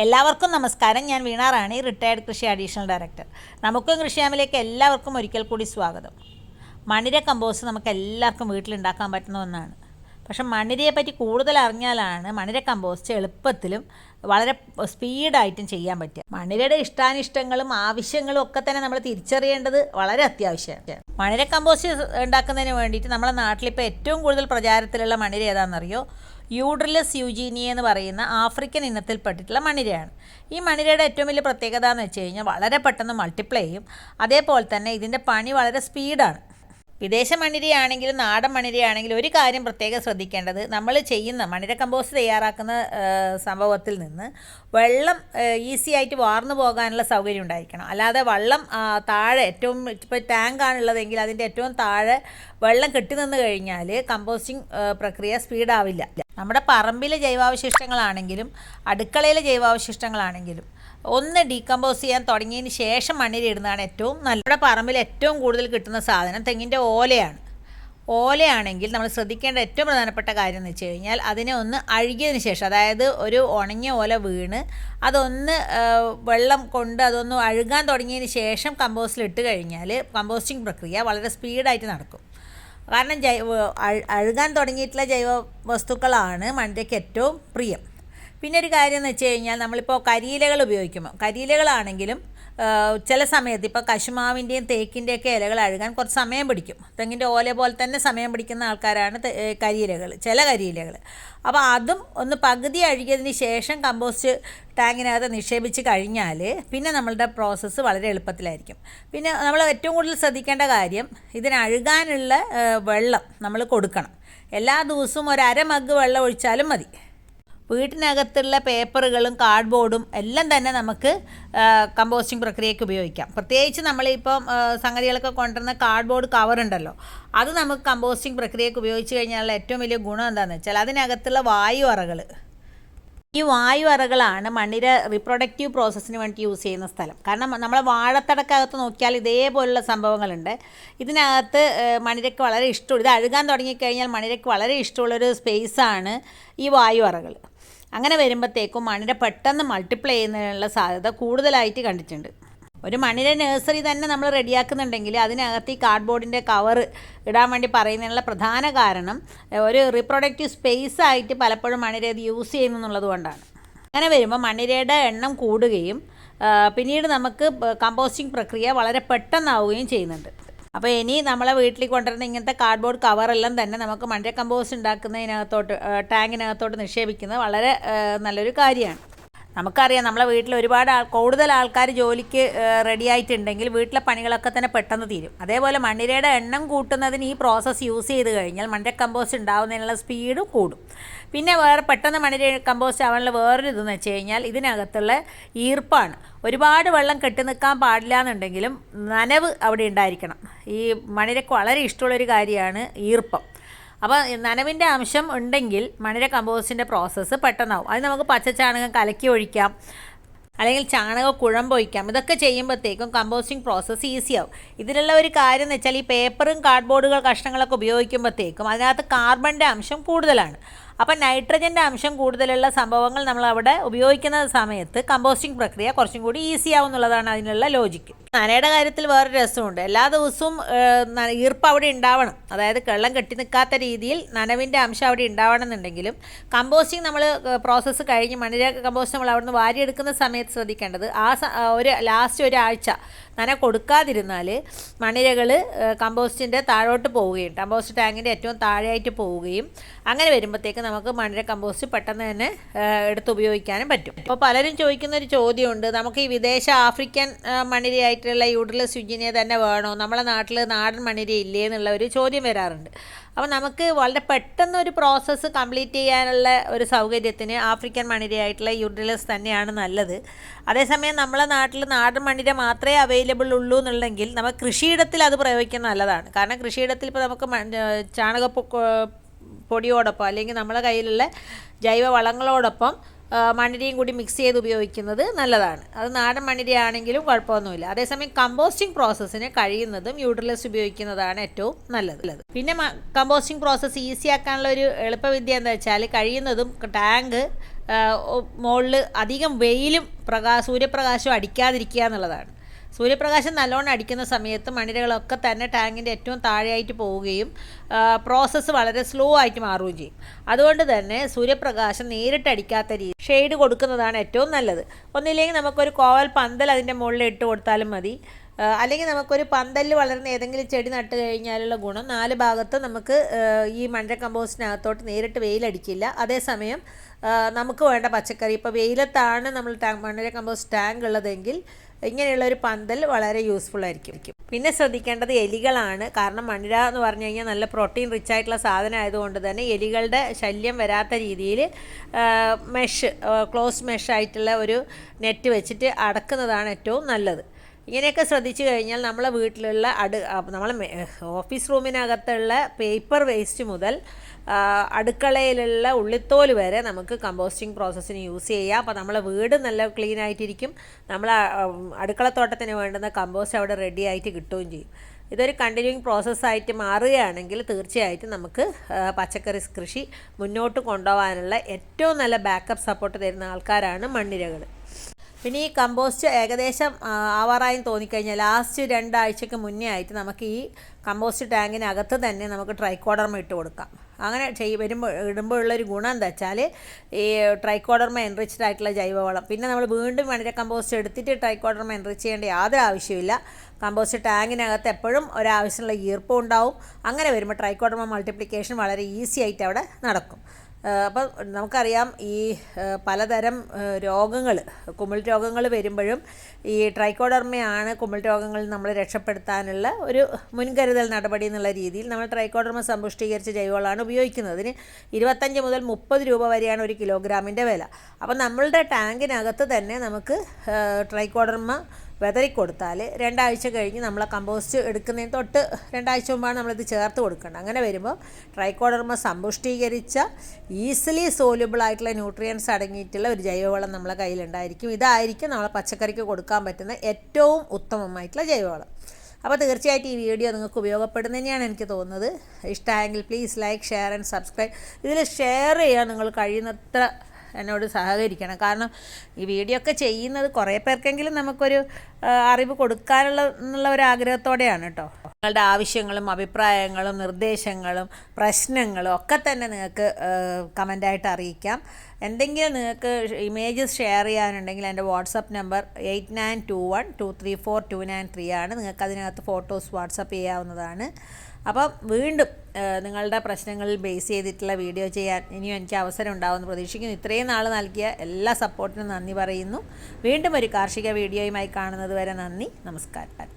എല്ലാവർക്കും നമസ്കാരം. ഞാൻ വീണ റാണി റിട്ടയർഡ് കൃഷി അഡീഷണൽ ഡയറക്ടർ നമുക്കും കൃഷിയാമിലേക്ക് എല്ലാവർക്കും ഒരിക്കൽ കൂടി സ്വാഗതം. മണിര കമ്പോസ്റ്റ് നമുക്ക് എല്ലാവർക്കും വീട്ടിലുണ്ടാക്കാൻ പറ്റുന്ന ഒന്നാണ്. പക്ഷേ മണിരയെ പറ്റി കൂടുതൽ അറിഞ്ഞാലാണ് മണിര കമ്പോസ്റ്റ് എളുപ്പത്തിലും വളരെ സ്പീഡായിട്ടും ചെയ്യാൻ പറ്റുക. മണിരയുടെ ഇഷ്ടാനിഷ്ടങ്ങളും ആവശ്യങ്ങളും ഒക്കെ തന്നെ നമ്മൾ തിരിച്ചറിയേണ്ടത് വളരെ അത്യാവശ്യമാണ്. മണിര കമ്പോസ്റ്റ് ഉണ്ടാക്കുന്നതിന് വേണ്ടിയിട്ട് നമ്മുടെ നാട്ടിലിപ്പോൾ ഏറ്റവും കൂടുതൽ പ്രചാരത്തിലുള്ള മണിര ഏതാണെന്നറിയോ? യൂഡ്രിലസ് യൂജീനിയ എന്ന് പറയുന്ന ആഫ്രിക്കൻ ഇനത്തിൽപ്പെട്ടിട്ടുള്ള മണിരയാണ്. ഈ മണിരയുടെ ഏറ്റവും വലിയ പ്രത്യേകത എന്ന് വെച്ച് കഴിഞ്ഞാൽ വളരെ പെട്ടെന്ന് മൾട്ടിപ്ലൈ ചെയ്യും. അതേപോലെ തന്നെ ഇതിന്റെ പണി വളരെ സ്പീഡാണ് വിദേശ മണിരയാണെങ്കിലും നാടൻ മണിരയാണെങ്കിലും ഒരു കാര്യം പ്രത്യേകം ശ്രദ്ധിക്കേണ്ടത് നമ്മൾ ചെയ്യുന്ന മണിര കമ്പോസ്റ്റ് തയ്യാറാക്കുന്ന സംഭവത്തിൽ നിന്ന് വെള്ളം ഈസി ആയിട്ട് വാർന്നു പോകാനുള്ള സൗകര്യം ഉണ്ടായിരിക്കണം. അല്ലാതെ വെള്ളം താഴെ ഏറ്റവും ഇപ്പോൾ ടാങ്കാണുള്ളതെങ്കിൽ അതിന്റെ ഏറ്റവും താഴെ വെള്ളം കെട്ടി നിന്ന് കഴിഞ്ഞാൽ കമ്പോസ്റ്റിംഗ് പ്രക്രിയ സ്പീഡാവില്ല നമ്മുടെ പറമ്പിലെ ജൈവാവശിഷ്ടങ്ങളാണെങ്കിലും അടുക്കളയിലെ ജൈവാവശിഷ്ടങ്ങളാണെങ്കിലും ഒന്ന് ഡീകമ്പോസ് ചെയ്യാൻ തുടങ്ങിയതിന് ശേഷം മണ്ണിലിടുന്നതാണ് ഏറ്റവും നല്ല നമ്മുടെ പറമ്പിൽ ഏറ്റവും കൂടുതൽ കിട്ടുന്ന സാധനം തെങ്ങിന്റെ ഓലയാണ്. ഓലയാണെങ്കിൽ നമ്മൾ ശ്രദ്ധിക്കേണ്ട ഏറ്റവും പ്രധാനപ്പെട്ട കാര്യം എന്ന് വെച്ച് കഴിഞ്ഞാൽ അതിനെ ഒന്ന് അഴുകിയതിന് ശേഷം അതായത് ഒരു ഉണങ്ങിയ ഓല വീണ് അതൊന്ന് വെള്ളം കൊണ്ട് അതൊന്ന് അഴുകാൻ തുടങ്ങിയതിന് ശേഷം കമ്പോസ്റ്റിൽ ഇട്ട് കഴിഞ്ഞാൽ കമ്പോസ്റ്റിംഗ് പ്രക്രിയ വളരെ സ്പീഡായിട്ട് നടക്കും. കാരണം ജൈവ അഴുകാൻ തുടങ്ങിയിട്ടുള്ള ജൈവ വസ്തുക്കളാണ് മണ്ണിരയ്ക്ക് ഏറ്റവും പ്രിയം. പിന്നെ ഒരു കാര്യം എന്ന് വെച്ച് കഴിഞ്ഞാൽ നമ്മളിപ്പോൾ കരിയിലകൾ ഉപയോഗിക്കുമ്പോൾ കരിയിലകളാണെങ്കിലും ചില സമയത്ത് ഇപ്പോൾ കശുമാവിന്റെയും തേക്കിന്റെയൊക്കെ ഇലകൾ അഴുകാൻ കുറച്ച് സമയം പിടിക്കും. തെങ്ങിന്റെ ഓല പോലെ തന്നെ സമയം പിടിക്കുന്ന ആൾക്കാരാണ് കരിയിലകൾ ചില കരിയിലകൾ. അപ്പോൾ അതും ഒന്ന് പകുതി അഴുകിയതിന് ശേഷം കമ്പോസ്റ്റ് ടാങ്കിനകത്ത് നിക്ഷേപിച്ച് കഴിഞ്ഞാൽ പിന്നെ നമ്മളുടെ പ്രോസസ്സ് വളരെ എളുപ്പത്തിലായിരിക്കും. പിന്നെ നമ്മൾ ഏറ്റവും കൂടുതൽ ശ്രദ്ധിക്കേണ്ട കാര്യം ഇതിനഴുകാനുള്ള വെള്ളം നമ്മൾ കൊടുക്കണം. എല്ലാ ദിവസവും ഒരു അര മഗ് വെള്ളം ഒഴിച്ചാലും മതി. വീട്ടിനകത്തുള്ള പേപ്പറുകളും കാർഡ്ബോർഡും എല്ലാം തന്നെ നമുക്ക് കമ്പോസ്റ്റിംഗ് പ്രക്രിയയ്ക്ക് ഉപയോഗിക്കാം. പ്രത്യേകിച്ച് നമ്മളിപ്പം സംഗതികളൊക്കെ കൊണ്ടുവരുന്ന കാർഡ്ബോർഡ് കവർ ഉണ്ടല്ലോ. അത് നമുക്ക് കമ്പോസ്റ്റിംഗ് പ്രക്രിയയ്ക്ക് ഉപയോഗിച്ച് കഴിഞ്ഞാലുള്ള ഏറ്റവും വലിയ ഗുണം എന്താണെന്ന് വെച്ചാൽ അതിനകത്തുള്ള വായു അറകൾ. ഈ വായു അറകളാണ് മണ്ണിര റീപ്രൊഡക്റ്റീവ് പ്രോസസ്സിന് വേണ്ടി യൂസ് ചെയ്യുന്ന സ്ഥലം. കാരണം നമ്മളെ വാഴത്തടക്കകത്ത് നോക്കിയാൽ ഇതേപോലുള്ള സംഭവങ്ങളുണ്ട്. ഇതിനകത്ത് മണിരയ്ക്ക് വളരെ ഇഷ്ടമുള്ള ഇത് അഴുകാൻ തുടങ്ങിക്കഴിഞ്ഞാൽ മണിരയ്ക്ക് വളരെ ഇഷ്ടമുള്ളൊരു സ്പേസാണ് ഈ വായു അറകൾ. അങ്ങനെ വരുമ്പോഴത്തേക്കും മണിര പെട്ടെന്ന് മൾട്ടിപ്ലൈ ചെയ്യുന്നതിനുള്ള സാധ്യത കൂടുതലായിട്ട് കണ്ടിട്ടുണ്ട്. ഒരു മണിര നഴ്സറി തന്നെ നമ്മൾ റെഡിയാക്കുന്നുണ്ടെങ്കിൽ അതിനകത്ത് ഈ കാർഡ്ബോർഡിന്റെ കവർ ഇടാൻ വേണ്ടി പറയുന്നതിനുള്ള പ്രധാന കാരണം ഒരു റീപ്രൊഡക്റ്റീവ് സ്പേസ് ആയിട്ട് പലപ്പോഴും മണിര അത് യൂസ് ചെയ്യുന്നു എന്നുള്ളത് കൊണ്ടാണ്. അങ്ങനെ വരുമ്പോൾ മണിരയുടെ എണ്ണം കൂടുകയും പിന്നീട് നമുക്ക് കമ്പോസ്റ്റിംഗ് പ്രക്രിയ വളരെ പെട്ടെന്നാവുകയും ചെയ്യുന്നുണ്ട്. അപ്പോൾ ഇനി നമ്മളെ വീട്ടിൽ കൊണ്ടുവരുന്ന ഇങ്ങനത്തെ കാർഡ്ബോർഡ് കവറെല്ലാം തന്നെ നമുക്ക് മണിര കമ്പോസ്റ്റ് ഉണ്ടാക്കുന്നതിനകത്തോട്ട് ടാങ്കിനകത്തോട്ട് നിക്ഷേപിക്കുന്നത് വളരെ നല്ലൊരു കാര്യമാണ്. നമുക്കറിയാം നമ്മളെ വീട്ടിൽ ഒരുപാട് ആൾ കൂടുതൽ ആൾക്കാർ ജോലിക്ക് റെഡി ആയിട്ടുണ്ടെങ്കിൽ വീട്ടിലെ പണികളൊക്കെ തന്നെ പെട്ടെന്ന് തീരും. അതേപോലെ മണ്ണിരയുടെ എണ്ണം കൂട്ടുന്നതിന് ഈ പ്രോസസ്സ് യൂസ് ചെയ്ത് കഴിഞ്ഞാൽ മണ്ണിര കമ്പോസ്റ്റ് ഉണ്ടാവുന്നതിനുള്ള സ്പീഡ് കൂടും. പിന്നെ വേറെ പെട്ടെന്ന് മണ്ണിര കമ്പോസ്റ്റ് ആവാനുള്ള വേറൊരു ഇതെന്ന് വെച്ച് കഴിഞ്ഞാൽ ഇതിനകത്തുള്ള ഈർപ്പാണ്. ഒരുപാട് വെള്ളം കെട്ടി നിൽക്കാൻ പാടില്ല എന്നുണ്ടെങ്കിലും നനവ് അവിടെ ഉണ്ടായിരിക്കണം. ഈ മണ്ണിരക്ക് വളരെ ഇഷ്ടമുള്ളൊരു കാര്യമാണ് ഈർപ്പം. അപ്പോൾ നനവിന്റെ അംശം ഉണ്ടെങ്കിൽ മണിര കമ്പോസ്റ്റിന്റെ പ്രോസസ്സ് പെട്ടെന്നാവും. അത് നമുക്ക് പച്ചച്ചാണകം കലക്കി ഒഴിക്കാം. അല്ലെങ്കിൽ ചാണക കുഴമ്പ് ഒഴിക്കാം. ഇതൊക്കെ ചെയ്യുമ്പോഴത്തേക്കും കമ്പോസ്റ്റിംഗ് പ്രോസസ്സ് ഈസിയാവും ഇതിലുള്ള ഒരു കാര്യം എന്ന് വെച്ചാൽ ഈ പേപ്പറും കാർഡ്ബോർഡുകൾ കഷ്ണങ്ങളൊക്കെ ഉപയോഗിക്കുമ്പോഴത്തേക്കും അതിനകത്ത് കാർബണിന്റെ അംശം കൂടുതലാണ്. അപ്പം നൈട്രജന്റെ അംശം കൂടുതലുള്ള സംഭവങ്ങൾ നമ്മൾ അവിടെ ഉപയോഗിക്കുന്ന സമയത്ത് കമ്പോസ്റ്റിംഗ് പ്രക്രിയ കുറച്ചും കൂടി ഈസിയാവും എന്നുള്ളതാണ് അതിനുള്ള ലോജിക്ക് നനയുടെ കാര്യത്തിൽ വേറൊരു രസമുണ്ട്. എല്ലാ ദിവസവും ഈർപ്പ് അവിടെ ഉണ്ടാവണം. അതായത് കള്ളം കെട്ടി നിൽക്കാത്ത രീതിയിൽ നനവിന്റെ അംശം അവിടെ ഉണ്ടാവണം എന്നുണ്ടെങ്കിലും കമ്പോസ്റ്റിംഗ് നമ്മൾ പ്രോസസ്സ് കഴിഞ്ഞ് മണ്ണിര കമ്പോസ്റ്റ് നമ്മൾ അവിടുന്ന് വാരിയെടുക്കുന്ന സമയത്ത് ശ്രദ്ധിക്കേണ്ടത് ആ ഒരു ലാസ്റ്റ് ഒരാഴ്ച നന കൊടുക്കാതിരുന്നാൽ മണിരകൾ കമ്പോസ്റ്റിന്റെ താഴോട്ട് പോവുകയും കമ്പോസ്റ്റ് ടാങ്കിന്റെ ഏറ്റവും താഴെയായിട്ട് പോവുകയും അങ്ങനെ വരുമ്പോഴത്തേക്ക് നമുക്ക് മണിര കമ്പോസ്റ്റ് പെട്ടെന്ന് തന്നെ എടുത്ത് ഉപയോഗിക്കാനും പറ്റും. അപ്പോൾ പലരും ചോദിക്കുന്ന ഒരു ചോദ്യമുണ്ട്. നമുക്ക് ഈ വിദേശ ആഫ്രിക്കൻ ആ, മണിരയായിട്ടുള്ള യൂഡിലസ് യുജിനിയ തന്നെ വേണോ? നമ്മളെ നാട്ടിൽ നാടൻ മണിരി ഇല്ലേ എന്നുള്ള ഒരു ചോദ്യം വരാറുണ്ട്. അപ്പോൾ നമുക്ക് വളരെ പെട്ടെന്ന് ഒരു പ്രോസസ്സ് കംപ്ലീറ്റ് ചെയ്യാനുള്ള ഒരു സൗകര്യത്തിന് ആഫ്രിക്കൻ മണിരയായിട്ടുള്ള യൂഡിലസ് തന്നെയാണ് നല്ലത്. അതേസമയം നമ്മളെ നാട്ടിൽ നാടൻ മണിര മാത്രമേ അവൈലബിൾ ഉള്ളൂ എന്നുണ്ടെങ്കിൽ നമ്മൾ കൃഷിയിടത്തിൽ അത് പ്രയോഗിക്കുന്നത് നല്ലതാണ്. കാരണം കൃഷിയിടത്തിൽ ഇപ്പോൾ നമുക്ക് ചാണകപ്പൊ പൊടിയോടൊപ്പം അല്ലെങ്കിൽ നമ്മളെ കയ്യിലുള്ള ജൈവ വളങ്ങളോടൊപ്പം മണ്ണിരയും കൂടി മിക്സ് ചെയ്ത് ഉപയോഗിക്കുന്നത് നല്ലതാണ്. അത് നാടൻ മണ്ണിരയാണെങ്കിലും കുഴപ്പമൊന്നുമില്ല. അതേസമയം കമ്പോസ്റ്റിംഗ് പ്രോസസ്സിന് കഴിയുന്നതും യൂട്ടിലസ് ഉപയോഗിക്കുന്നതാണ് ഏറ്റവും നല്ലത്. പിന്നെ കമ്പോസ്റ്റിംഗ് പ്രോസസ്സ് ഈസി ആക്കാനുള്ള ഒരു എളുപ്പവിദ്യ എന്താ വെച്ചാൽ കഴിയുന്നതും ടാങ്ക് മുകളിൽ അധികം വെയിലും പ്രകാശ സൂര്യപ്രകാശവും അടിക്കാതിരിക്കുക എന്നുള്ളതാണ്. സൂര്യപ്രകാശം നല്ലോണം അടിക്കുന്ന സമയത്ത് മണിരകളൊക്കെ തന്നെ ടാങ്കിന്റെ ഏറ്റവും താഴെയായിട്ട് പോവുകയും പ്രോസസ്സ് വളരെ സ്ലോ ആയിട്ട് മാറുകയും ചെയ്യും. അതുകൊണ്ട് തന്നെ സൂര്യപ്രകാശം നേരിട്ട് അടിക്കാത്ത ഷെയ്ഡ് കൊടുക്കുന്നതാണ് ഏറ്റവും നല്ലത്. ഒന്നില്ലെങ്കിൽ നമുക്കൊരു കോവൽ പന്തൽ അതിന്റെ മുകളിൽ ഇട്ട് കൊടുത്താലും മതി. അല്ലെങ്കിൽ നമുക്കൊരു പന്തലിൽ വളർന്ന ഏതെങ്കിലും ചെടി നട്ട് കഴിഞ്ഞാലുള്ള ഗുണം നാല് ഭാഗത്ത് നമുക്ക് ഈ മഞ്ഞ കമ്പോസ്റ്റിനകത്തോട്ട് നേരിട്ട് വെയിലടിക്കില്ല. അതേസമയം നമുക്ക് വേണ്ട പച്ചക്കറി. ഇപ്പോൾ വെയിലത്താണ് നമ്മൾ മണ്ണിര കമ്പോസ്റ്റ് ടാങ്ക് ഉള്ളതെങ്കിൽ ഇങ്ങനെയുള്ള ഒരു പന്തൽ വളരെ യൂസ്ഫുൾ ആയിരിക്കും. പിന്നെ ശ്രദ്ധിക്കേണ്ടത് എലികളാണ്. കാരണം മണിര എന്ന് പറഞ്ഞു കഴിഞ്ഞാൽ നല്ല പ്രോട്ടീൻ റിച്ച് ആയിട്ടുള്ള സാധനം ആയതുകൊണ്ട് തന്നെ എലികളുടെ ശല്യം വരാത്ത രീതിയിൽ മെഷ് ക്ലോസ് മെഷ് ആയിട്ടുള്ള ഒരു നെറ്റ് വെച്ചിട്ട് അടക്കുന്നതാണ് ഏറ്റവും നല്ലത്. ഇങ്ങനെയൊക്കെ ശ്രദ്ധിച്ചു കഴിഞ്ഞാൽ നമ്മളെ വീട്ടിലുള്ള അടു നമ്മളെ ഓഫീസ് റൂമിനകത്തുള്ള പേപ്പർ വേസ്റ്റ് മുതൽ അടുക്കളയിലുള്ള ഉള്ളിത്തോൽ വരെ നമുക്ക് കമ്പോസ്റ്റിംഗ് പ്രോസസ്സിന് യൂസ് ചെയ്യാം. അപ്പോൾ നമ്മളെ വീട് നല്ല ക്ലീൻ ആയിട്ടിരിക്കും. നമ്മൾ അടുക്കളത്തോട്ടത്തിന് വേണ്ടുന്ന കമ്പോസ്റ്റ് അവിടെ റെഡി ആയിട്ട് കിട്ടുകയും ചെയ്യും. ഇതൊരു കണ്ടിന്യൂയിങ് പ്രോസസ്സായിട്ട് മാറുകയാണെങ്കിൽ തീർച്ചയായിട്ടും നമുക്ക് പച്ചക്കറി കൃഷി മുന്നോട്ട് കൊണ്ടുപോകാനുള്ള ഏറ്റവും നല്ല ബാക്കപ്പ് സപ്പോർട്ട് തരുന്ന ആൾക്കാരാണ് മണ്ണിരകൾ പിന്നെ ഈ കമ്പോസ്റ്റ് ഏകദേശം ആവാറായെന്ന് ആവാറായും തോന്നിക്കഴിഞ്ഞാൽ ലാസ്റ്റ് രണ്ടാഴ്ചയ്ക്ക് മുന്നേ ആയിട്ട് നമുക്ക് ഈ കമ്പോസ്റ്റ് ടാങ്കിനകത്ത് തന്നെ നമുക്ക് ട്രൈക്കോഡർമ ഇട്ട് കൊടുക്കാം. അങ്ങനെ ചെയ്യ വരുമ്പോൾ ഇടുമ്പോഴുള്ളൊരു ഗുണം എന്താ വെച്ചാൽ ഈ ട്രൈക്കോഡർമ എൻറിച്ച്ഡ് ആയിട്ടുള്ള ജൈവവളം. പിന്നെ നമ്മൾ വീണ്ടും മണിര കമ്പോസ്റ്റ് എടുത്തിട്ട് ട്രൈക്കോഡർമ എൻറിച്ച് ചെയ്യേണ്ട യാതൊരു ആവശ്യമില്ല കമ്പോസ്റ്റ് ടാങ്കിനകത്ത് എപ്പോഴും ഒരാവശ്യമുള്ള ഈർപ്പം ഉണ്ടാവും. അങ്ങനെ വരുമ്പോൾ ട്രൈക്കോഡർമ മൾട്ടിപ്ലിക്കേഷൻ വളരെ ഈസി ആയിട്ട് അവിടെ നടക്കും. അപ്പം നമുക്കറിയാം ഈ പലതരം രോഗങ്ങൾ കുമിൾ രോഗങ്ങൾ വരുമ്പോഴും ഈ ട്രൈക്കോഡർമയാണ് കുമിൾ രോഗങ്ങളിൽ നമ്മൾ രക്ഷപ്പെടുത്താനുള്ള ഒരു മുൻകരുതൽ നടപടി എന്നുള്ള രീതിയിൽ നമ്മൾ ട്രൈക്കോഡർമ സമ്പുഷ്ടീകരിച്ച ജൈവവളമാണ് ഉപയോഗിക്കുന്നത്. അതിന് ഇരുപത്തഞ്ച് മുതൽ മുപ്പത് രൂപ വരെയാണ് ഒരു കിലോഗ്രാമിന്റെ വില. അപ്പം നമ്മളുടെ ടാങ്കിനകത്ത് തന്നെ നമുക്ക് ട്രൈക്കോഡർമ വെതറി കൊടുത്താൽ രണ്ടാഴ്ച കഴിഞ്ഞ് നമ്മൾ കമ്പോസ്റ്റ് എടുക്കുന്നതിന് തൊട്ട് രണ്ടാഴ്ച മുമ്പാണ് നമ്മളിത് ചേർത്ത് കൊടുക്കേണ്ടത്. അങ്ങനെ വരുമ്പോൾ ട്രൈക്കോഡർമ സമ്പുഷ്ടീകരിച്ച ഈസിലി സോല്യൂബിൾ ആയിട്ടുള്ള ന്യൂട്രിയൻസ് അടങ്ങിയിട്ടുള്ള ഒരു ജൈവവളം നമ്മളെ കയ്യിലുണ്ടായിരിക്കും. ഇതായിരിക്കും നമ്മളെ പച്ചക്കറിക്ക് കൊടുക്കാൻ പറ്റുന്ന ഏറ്റവും ഉത്തമമായിട്ടുള്ള ജൈവവളം. അപ്പോൾ തീർച്ചയായിട്ടും ഈ വീഡിയോ നിങ്ങൾക്ക് ഉപയോഗപ്പെടുന്ന തന്നെയാണ് എനിക്ക് തോന്നുന്നത്. ഇഷ്ടമായെങ്കിൽ please like share and subscribe ഇതിൽ ഷെയർ ചെയ്യാൻ നിങ്ങൾ കഴിയുന്നത്ര എന്നോട് സഹകരിക്കണം. കാരണം ഈ വീഡിയോ ഒക്കെ ചെയ്യുന്നത് കുറേ പേർക്കെങ്കിലും നമുക്കൊരു അറിവ് കൊടുക്കാനുള്ള എന്നുള്ള ഒരു ആഗ്രഹത്തോടെയാണ് കേട്ടോ നിങ്ങളുടെ ആവശ്യങ്ങളും അഭിപ്രായങ്ങളും നിർദ്ദേശങ്ങളും പ്രശ്നങ്ങളും ഒക്കെ തന്നെ നിങ്ങൾക്ക് കമന്റായിട്ട് അറിയിക്കാം. എന്തെങ്കിലും നിങ്ങൾക്ക് ഇമേജസ് ഷെയർ ചെയ്യാനുണ്ടെങ്കിൽ എന്റെ WhatsApp number eight nine two one two three four two nine three ആണ്. നിങ്ങൾക്ക് അതിനകത്ത് ഫോട്ടോസ് വാട്സപ്പ് ചെയ്യാവുന്നതാണ്. അപ്പം വീണ്ടും നിങ്ങളുടെ പ്രശ്നങ്ങളിൽ ബേസ് ചെയ്തിട്ടുള്ള വീഡിയോ ചെയ്യാൻ ഇനിയും എനിക്ക് അവസരം ഉണ്ടാവുമെന്ന് പ്രതീക്ഷിക്കുന്നു. ഇത്രയും നാൾ നൽകിയ എല്ലാ സപ്പോർട്ടിനും നന്ദി പറയുന്നു. വീണ്ടും ഒരു കാർഷിക വീഡിയോയുമായി കാണുന്നത് വരെ നന്ദി. നമസ്കാരം.